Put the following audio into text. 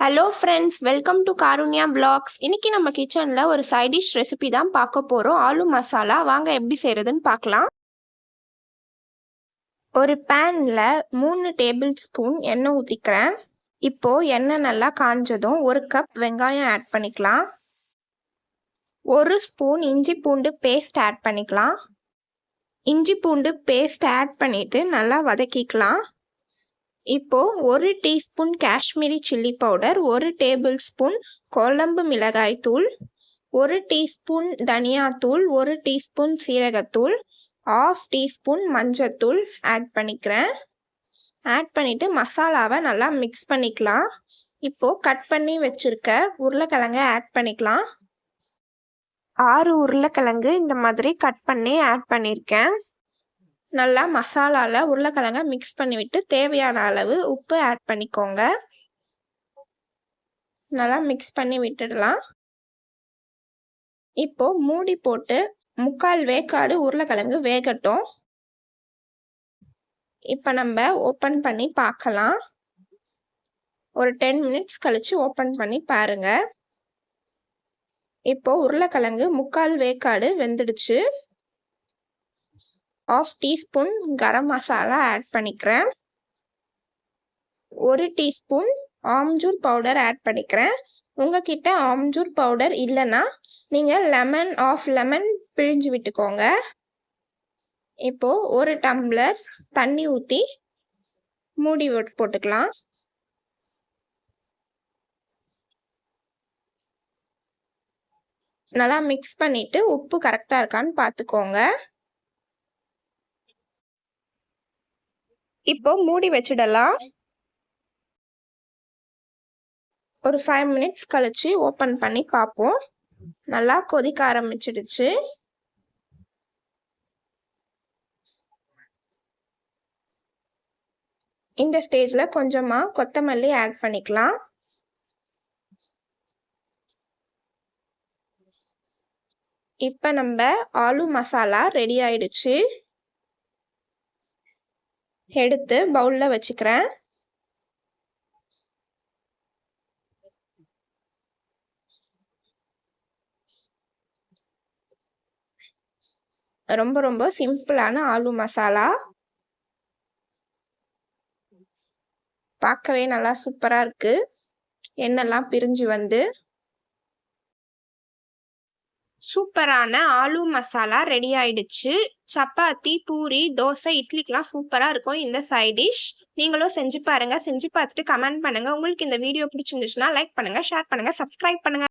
Hello friends welcome to Karunya blogs இன்னைக்கு நம்ம கிச்சனில் ஒரு சைட் டிஷ் ரெசிபி தான் பார்க்க போகிறோம் ஆலு மசாலா. வாங்க எப்படி செய்கிறதுன்னு பார்க்கலாம். ஒரு பேனில் மூணு டேபிள் ஸ்பூன் எண்ணெய் ஊற்றிக்கிறேன் இப்போது எண்ணெய் நல்லா காஞ்சதும் ஒரு கப் வெங்காயம் ஆட் பண்ணிக்கலாம். ஒரு ஸ்பூன் இஞ்சி பூண்டு பேஸ்ட் ஆட் பண்ணிக்கலாம். இஞ்சி பூண்டு பேஸ்ட் ஆட் பண்ணிவிட்டு நல்லா வதக்கிக்கலாம். இப்போது ஒரு டீஸ்பூன் காஷ்மீரி சில்லி பவுடர் ஒரு டேபிள் ஸ்பூன் குழம்பு மிளகாய் தூள் ஒரு டீஸ்பூன் தனியாத்தூள் ஒரு டீஸ்பூன் சீரகத்தூள் ஆஃப் டீஸ்பூன் மஞ்சத்தூள் ஆட் பண்ணிக்கிறேன். ஆட் பண்ணிவிட்டு மசாலாவை நல்லா மிக்ஸ் பண்ணிக்கலாம். இப்போது கட் பண்ணி வச்சுருக்க உருளைக்கிழங்கை ஆட் பண்ணிக்கலாம். ஆறு உருளைக்கிழங்கு இந்த மாதிரி கட் பண்ணி ஆட் பண்ணியிருக்கேன். நல்லா மசாலாவில் உருளைக்கிழங்க மிக்ஸ் பண்ணிவிட்டு தேவையான அளவு உப்பு ஆட் பண்ணிக்கோங்க. நல்லா மிக்ஸ் பண்ணி விட்டுடலாம். இப்போது மூடி போட்டு முக்கால் வேக்காடு உருளைக்கிழங்கு வேகட்டும். இப்போ நம்ம ஓப்பன் பண்ணி பார்க்கலாம். ஒரு டென் மினிட்ஸ் கழித்து ஓப்பன் பண்ணி பாருங்கள் இப்போது உருளைக்கிழங்கு முக்கால் வேக்காடு வெந்துடுச்சு. Half teaspoon garam masala add பண்ணிக்கிறேன். ஒரு டீஸ்பூன் ஆம்ஜூர் பவுடர் ஆட் பண்ணிக்கிறேன். உங்ககிட்ட ஆம்ஜூர் பவுடர் இல்லைன்னா நீங்கள் லெமன் ஆஃப் லெமன் பிழிஞ்சு விட்டுக்கோங்க. இப்போது ஒரு டம்ளர் தண்ணி ஊற்றி மூடி போட்டுக்கலாம். நல்லா மிக்ஸ் பண்ணிவிட்டு உப்பு கரெக்டாக இருக்கான்னு பார்த்துக்கோங்க இப்போ மூடி வச்சிடலாம். ஒரு ஃபைவ் மினிட்ஸ் கழிச்சு ஓப்பன் பண்ணி பார்ப்போம். நல்லா கொதிக்க ஆரம்பிச்சிடுச்சு. இந்த ஸ்டேஜில் கொஞ்சமாக கொத்தமல்லி ஆட் பண்ணிக்கலாம். இப்போ நம்ம ஆலு மசாலா ரெடி ஆயிடுச்சு. எடுத்து பவுலில் வச்சுக்கிறேன். ரொம்ப ரொம்ப சிம்பிளான ஆலு மசாலா. பார்க்கவே நல்லா சூப்பராக இருக்குது எண்ணெய்லாம் பிரிஞ்சு வந்து சூப்பரான ஆலு மசாலா ரெடி ஆயிடுச்சு. சப்பாத்தி பூரி தோசை இட்லிக்கெலாம் சூப்பராக இருக்கும் இந்த சைட் டிஷ் நீங்களும் செஞ்சு பாருங்கள் செஞ்சு பார்த்துட்டு கமெண்ட் பண்ணுங்கள் உங்களுக்கு இந்த வீடியோ பிடிச்சிருந்துச்சுன்னா லைக் பண்ணுங்கள் ஷேர் பண்ணுங்கள் சப்ஸ்கிரைப் பண்ணுங்கள்